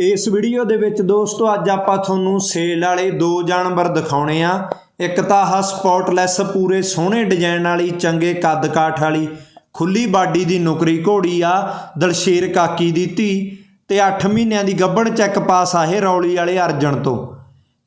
ਇਸ ਵੀਡੀਓ ਦੇ ਵਿੱਚ ਦੋਸਤੋ ਅੱਜ ਆਪਾਂ ਤੁਹਾਨੂੰ ਸੇਲ ਵਾਲੇ ਦੋ ਜਾਨਵਰ ਦਿਖਾਉਣੇ ਆ। ਇੱਕ ਤਾਂ ਆਹ ਸਪੌਟਲੈਸ ਪੂਰੇ ਸੋਹਣੇ ਡਿਜ਼ਾਈਨ ਵਾਲੀ, ਚੰਗੇ ਕੱਦ ਕਾਠ ਵਾਲੀ ਖੁੱਲੀ ਬਾਡੀ ਦੀ ਨੁਕਰੀ ਘੋੜੀ ਆ, ਦਲਸ਼ੇਰ ਕਾਕੀ ਦੀ ਧੀ ਤੇ 8 ਮਹੀਨਿਆਂ ਦੀ ਗੱਭਣ ਚੈੱਕ ਪਾਸ ਆ ਇਹ ਰੌਲੀ ਵਾਲੇ ਅਰਜਨ ਤੋਂ।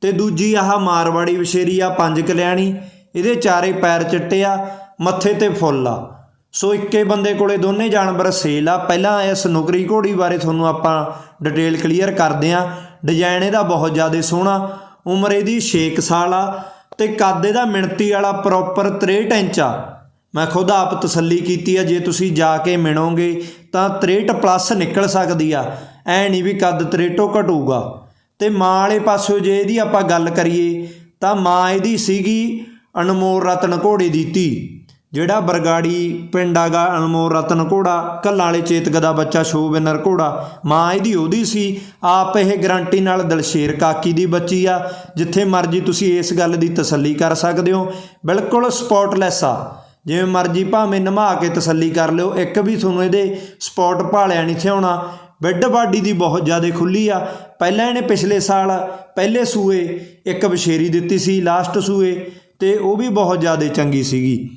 ਤੇ ਦੂਜੀ ਆਹ ਮਾਰਵਾੜੀ ਵਿਸ਼ੇਰੀ ਆ, ਪੰਜ ਕਲਿਆਣੀ, ਇਹਦੇ ਚਾਰੇ ਪੈਰ ਚਿੱਟੇ ਆ, ਮੱਥੇ ਤੇ ਫੁੱਲ ਆ। ਸੋ ਇੱਕੇ ਬੰਦੇ ਕੋਲੇ ਦੋਨੇ ਜਾਨਵਰ ਸੇਲ ਆ। ਪਹਿਲਾਂ ਇਸ ਨੁਕਰੀ ਘੋੜੀ ਬਾਰੇ ਤੁਹਾਨੂੰ ਆਪਾਂ ਡਿਟੇਲ ਕਲੀਅਰ ਕਰਦੇ ਆ। ਡਿਜ਼ਾਈਨ ਇਹਦਾ ਬਹੁਤ ਜ਼ਿਆਦਾ ਸੋਹਣਾ। ਉਮਰ ਇਹਦੀ 6 ਸਾਲ ਆ ਤੇ ਕੱਦ ਇਹਦਾ ਮਿਣਤੀ ਵਾਲਾ ਪ੍ਰੋਪਰ 63 ਇੰਚ ਆ। ਮੈਂ ਖੁਦ ਆਪ ਤਸੱਲੀ ਕੀਤੀ ਆ, ਜੇ ਤੁਸੀਂ ਜਾ ਕੇ ਮਿਣੋਗੇ ਤਾਂ 63 ਪਲੱਸ ਨਿਕਲ ਸਕਦੀ ਆ। ਐ ਨਹੀਂ ਵੀ ਕੱਦ 63 ਘਟੂਗਾ। ਤੇ ਮਾਂ ਵਾਲੇ ਪਾਸੋਂ ਜੇ ਇਹਦੀ ਆਪਾਂ ਗੱਲ ਕਰੀਏ ਤਾਂ ਮਾਂ ਇਹਦੀ ਸੀਗੀ ਅਨਮੋਲ ਰਤਨ ਘੋੜੇ ਦੀ ਧੀ। ਜਿਹੜਾ ਬਰਗਾੜੀ, ਪਿੰਡ ਆਗਾ ਅਨਮੋਲ ਰਤਨ ਘੋੜਾ ਕੱਲਾਂ ਵਾਲੇ ਚੇਤਕ ਦਾ ਬੱਚਾ ਸ਼ੋ ਵਿਨਰ ਘੋੜਾ, ਮਾਂ ਇਹਦੀ ਉਹਦੀ ਸੀ। ਆਪ ਇਹ ਗਰੰਟੀ ਨਾਲ ਦਲਸ਼ੇਰ ਕਾਕੀ ਦੀ ਬੱਚੀ ਆ। ਜਿੱਥੇ ਮਰਜ਼ੀ ਤੁਸੀਂ ਇਸ ਗੱਲ ਦੀ ਤਸੱਲੀ ਕਰ ਸਕਦੇ ਹੋ। ਬਿਲਕੁਲ ਸਪੌਟਲੈਸ ਆ। ਜਿਵੇਂ ਮਰਜ਼ੀ ਭਾਵੇਂ ਨਮਾ ਕੇ ਤਸੱਲੀ ਕਰ ਲਿਓ, ਇੱਕ ਵੀ ਤੁਹਾਨੂੰ ਇਹਦੇ ਸਪੌਟ ਭਾਲਿਆ ਨਹੀਂ ਥਿਆਉਣਾ। ਬੈੱਡ ਬਾਡੀ ਦੀ ਬਹੁਤ ਜ਼ਿਆਦਾ ਖੁੱਲੀ ਆ। ਪਹਿਲਾਂ ਇਹਨੇ ਪਿਛਲੇ ਸਾਲ ਪਹਿਲੇ ਸੂਏ ਇੱਕ ਬਸ਼ੇਰੀ ਦਿੱਤੀ ਸੀ, ਲਾਸਟ ਸੂਏ, ਤੇ ਉਹ ਵੀ ਬਹੁਤ ਜ਼ਿਆਦਾ ਚੰਗੀ ਸੀਗੀ।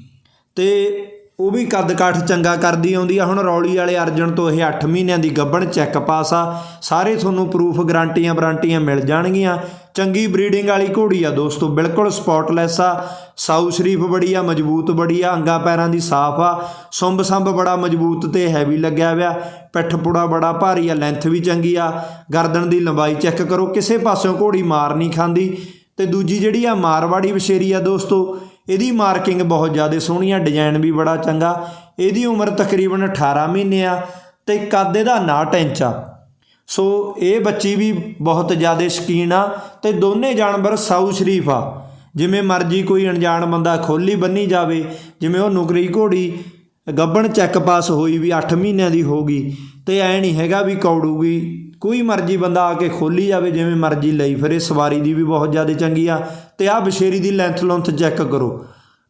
ਤੇ ਉਹ ਵੀ ਕੱਦ ਕਾਠ ਚੰਗਾ ਕਰਦੀ ਆਉਂਦੀ ਆ। ਹੁਣ ਰੌਲੀ ਵਾਲੇ ਅਰਜਨ ਤੋਂ ਇਹ 8 ਮਹੀਨਿਆਂ ਦੀ ਗੱਬਣ ਚੈੱਕ ਪਾਸ ਆ। ਸਾਰੇ ਤੁਹਾਨੂੰ ਪ੍ਰੂਫ ਗਾਰੰਟੀਆਂ ਵਾਰੰਟੀਆਂ ਮਿਲ ਜਾਣਗੀਆਂ। ਚੰਗੀ ਬਰੀਡਿੰਗ ਵਾਲੀ ਘੋੜੀ ਆ ਦੋਸਤੋ, ਬਿਲਕੁਲ ਸਪੌਟਲੈਸ ਆ। ਸਾਊ ਸ਼ਰੀਫ ਬੜੀ ਆ ਮਜ਼ਬੂਤ ਬੜੀ ਆ ਅੰਗਾ ਪੈਰਾਂ ਦੀ ਸਾਫ਼ ਆ। ਸੁੰਬ ਸੰਬ ਬੜਾ ਮਜ਼ਬੂਤ ਤੇ ਹੈਵੀ ਲੱਗਿਆ ਹੋਇਆ। ਪਿੱਠ ਪੁੜਾ ਬੜਾ ਭਾਰੀ ਆ ਲੈਂਥ ਵੀ ਚੰਗੀ ਆ। ਗਰਦਨ ਦੀ ਲੰਬਾਈ ਚੈੱਕ ਕਰੋ, ਕਿਸੇ ਪਾਸਿਓਂ ਘੋੜੀ ਮਾਰ ਨਹੀਂ ਖਾਂਦੀ। ਤੇ ਦੂਜੀ ਜਿਹੜੀ ਆ ਮਾਰਵਾੜੀ ਵਿਸ਼ੇਰੀ ਆ ਦੋਸਤੋ, ਇਹਦੀ ਮਾਰਕਿੰਗ ਬਹੁਤ ਜ਼ਿਆਦਾ ਸੋਹਣੀ ਆ, ਡਿਜ਼ਾਈਨ ਵੀ ਬੜਾ ਚੰਗਾ। ਇਹਦੀ ਉਮਰ ਤਕਰੀਬਨ 18 ਮਹੀਨੇ ਆ ਤੇ ਕੱਦ ਇਹਦਾ 59 ਇੰਚ ਆ। ਸੋ ਇਹ ਬੱਚੀ ਵੀ ਬਹੁਤ ਜ਼ਿਆਦਾ ਸ਼ਕੀਨ ਆ ਤੇ ਦੋਨੇ ਜਾਨਵਰ ਸਾਊ ਸ਼ਰੀਫ ਆ। ਜਿਵੇਂ ਮਰਜ਼ੀ ਕੋਈ ਅਣਜਾਣ ਬੰਦਾ ਖੋਲੀ ਬੰਨੀ ਜਾਵੇ, ਜਿਵੇਂ ਉਹ ਨੁਕਰੀ ਘੋੜੀ, ਗੱਬਣ ਚੈੱਕ ਪਾਸ ਹੋਈ ਵੀ 8 ਮਹੀਨਿਆਂ ਦੀ ਹੋਗੀ ਤੇ ਐ ਨਹੀਂ ਹੈਗਾ ਵੀ ਕੌੜੂਗੀ। ਕੋਈ ਮਰਜ਼ੀ ਬੰਦਾ ਆ ਕੇ ਖੋਲੀ ਜਾਵੇ, ਜਿਵੇਂ ਮਰਜ਼ੀ ਲਈ ਫਿਰੇ। ਸਵਾਰੀ ਦੀ ਵੀ ਬਹੁਤ ਜ਼ਿਆਦਾ ਚੰਗੀ ਆ। ਤੇ ਆ ਬਸ਼ੇਰੀ ਦੀ ਲੈਂਥ ਲੌਂਥ ਚੈੱਕ ਕਰੋ।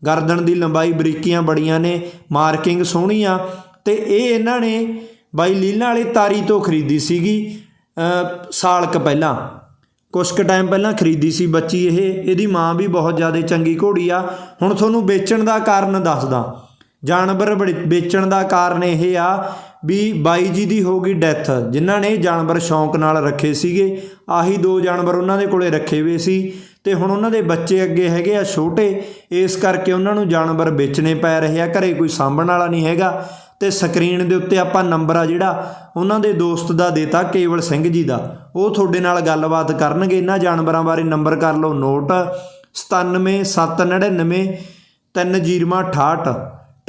ਗਰਦਨ ਦੀ ਲੰਬਾਈ ਬਰੀਕੀਆਂ ਬੜੀਆਂ ਨੇ ਮਾਰਕਿੰਗ ਸੋਹਣੀ ਆ। ਤੇ ਇਹ ਇਹਨਾਂ ਨੇ ਬਾਈ ਲੀਲਾ ਵਾਲੇ ਤਾਰੀ ਤੋਂ ਖਰੀਦੀ ਸੀਗੀ ਸਾਲ ਕ ਪਹਿਲਾਂ। ਕੁਛ ਕੁ ਟਾਈਮ ਪਹਿਲਾਂ ਖਰੀਦੀ ਸੀ ਬੱਚੀ ਇਹ। ਇਹਦੀ ਮਾਂ ਵੀ ਬਹੁਤ ਜ਼ਿਆਦਾ ਚੰਗੀ ਘੋੜੀ ਆ। ਹੁਣ ਤੁਹਾਨੂੰ ਵੇਚਣ ਦਾ ਕਾਰਨ ਦੱਸਦਾ। ਜਾਨਵਰ ਬੜੀ- ਵੇਚਣ ਦਾ ਕਾਰਨ ਇਹ ਆ ਵੀ ਬਾਈ ਜੀ ਦੀ ਹੋ ਗਈ ਡੈਥ, ਜਿਨ੍ਹਾਂ ਨੇ ਜਾਨਵਰ ਸ਼ੌਂਕ ਨਾਲ ਰੱਖੇ ਸੀਗੇ। ਆਹੀ ਦੋ ਜਾਨਵਰ ਉਹਨਾਂ ਦੇ ਕੋਲੇ ਰੱਖੇ ਹੋਏ ਸੀ ਤੇ ਹੁਣ ਉਹਨਾਂ ਦੇ ਬੱਚੇ ਅੱਗੇ ਹੈਗੇ ਆ ਛੋਟੇ, ਇਸ ਕਰਕੇ ਉਹਨਾਂ ਨੂੰ ਜਾਨਵਰ ਵੇਚਣੇ ਪੈ ਰਹੇ ਆ, ਘਰੇ ਕੋਈ ਸਾਂਭਣ ਵਾਲਾ ਨਹੀਂ ਹੈਗਾ। ਤੇ ਸਕਰੀਨ ਦੇ ਉੱਤੇ ਆਪਾਂ ਨੰਬਰ ਆ ਜਿਹੜਾ, ਉਹਨਾਂ ਦੇ ਦੋਸਤ ਦਾ ਦੇਤਾ ਕੇਵਲ ਸਿੰਘ ਜੀ ਦਾ। ਉਹ ਤੁਹਾਡੇ ਨਾਲ ਗੱਲਬਾਤ ਕਰਨਗੇ, ਇਹਨਾਂ ਜਾਨਵਰਾਂ ਬਾਰੇ ਨੰਬਰ ਕਰ ਲਓ ਨੋਟ 97799 3068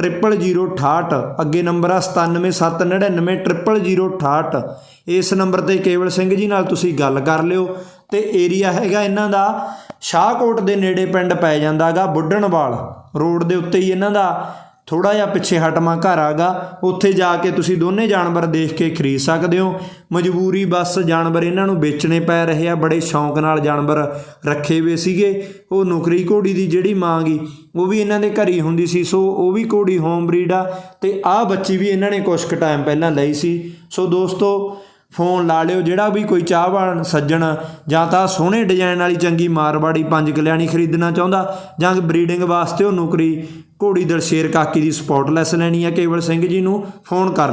00068 ਅੱਗੇ ਨੰਬਰ ਆ 9779900068 ਇਸ ਨੰਬਰ ਤੇ ਕੇਵਲ ਸਿੰਘ ਜੀ ਨਾਲ ਤੁਸੀਂ ਗੱਲ ਕਰ ਲਿਓ। ਤੇ ਏਰੀਆ ਹੈਗਾ ਇਹਨਾਂ ਦਾ, ਸ਼ਾਹਕੋਟ ਦੇ ਨੇੜੇ ਪਿੰਡ ਪੈ ਜਾਂਦਾਗਾ, ਬੁੱਢਣਵਾਲ। ਰੋਡ ਦੇ ਉੱਤੇ ਹੀ ਇਹਨਾਂ ਦਾ ਥੋੜਾ ਜਿਹਾ ਪਿੱਛੇ ਹਟਮਾ ਘਰ ਆਗਾ, ਉੱਥੇ ਜਾ ਕੇ ਤੁਸੀਂ ਦੋਨੇ ਜਾਨਵਰ ਦੇਖ ਕੇ ਖਰੀਦ ਸਕਦੇ ਹੋ। ਮਜਬੂਰੀ ਬਸ ਜਾਨਵਰ ਇਹਨਾਂ ਨੂੰ ਵੇਚਣੇ ਪੈ ਰਹੇ ਆ, ਬੜੇ ਸ਼ੌਂਕ ਨਾਲ ਜਾਨਵਰ ਰੱਖੇ ਹੋਏ ਸੀਗੇ। ਉਹ ਨੌਕਰੀ ਘੋੜੀ ਦੀ ਜਿਹੜੀ ਮਾਂ ਗਈ ਉਹ ਵੀ ਇਹਨਾਂ ਦੇ ਘਰ ਹੀ ਹੁੰਦੀ ਸੀ, ਸੋ ਉਹ ਵੀ ਘੋੜੀ ਹੋਮ ਬਰੀਡ ਆ, ਤੇ ਆਹ ਬੱਚੀ ਵੀ ਇਹਨਾਂ ਨੇ ਕੁਛ ਕੁ ਟਾਈਮ ਪਹਿਲਾਂ ਲਈ ਸੀ। ਸੋ ਦੋਸਤੋ ਫੋਨ ਲਾ ਲਿਓ, ਜਿਹੜਾ ਵੀ ਕੋਈ ਚਾਹਵਾਨ ਸੱਜਣ ਜਾਂ ਤਾਂ ਸੋਹਣੇ ਡਿਜ਼ਾਈਨ ਵਾਲੀ ਚੰਗੀ ਮਾਰਵਾੜੀ ਪੰਜ ਕਲਿਆਣੀ ਖਰੀਦਣਾ ਚਾਹੁੰਦਾ ਜਾਂ ਬਰੀਡਿੰਗ ਵਾਸਤੇ ਉਹ ਨੌਕਰੀ ਘੋੜੀ ਦਲਸ਼ੇਰ ਕਾਕੀ ਦੀ ਸਪੌਟਲੈਸ ਲੈਣੀ ਹੈ ਕੇਵਲ ਸਿੰਘ ਜੀ ਨੂੰ, ਫੋਨ ਕਰ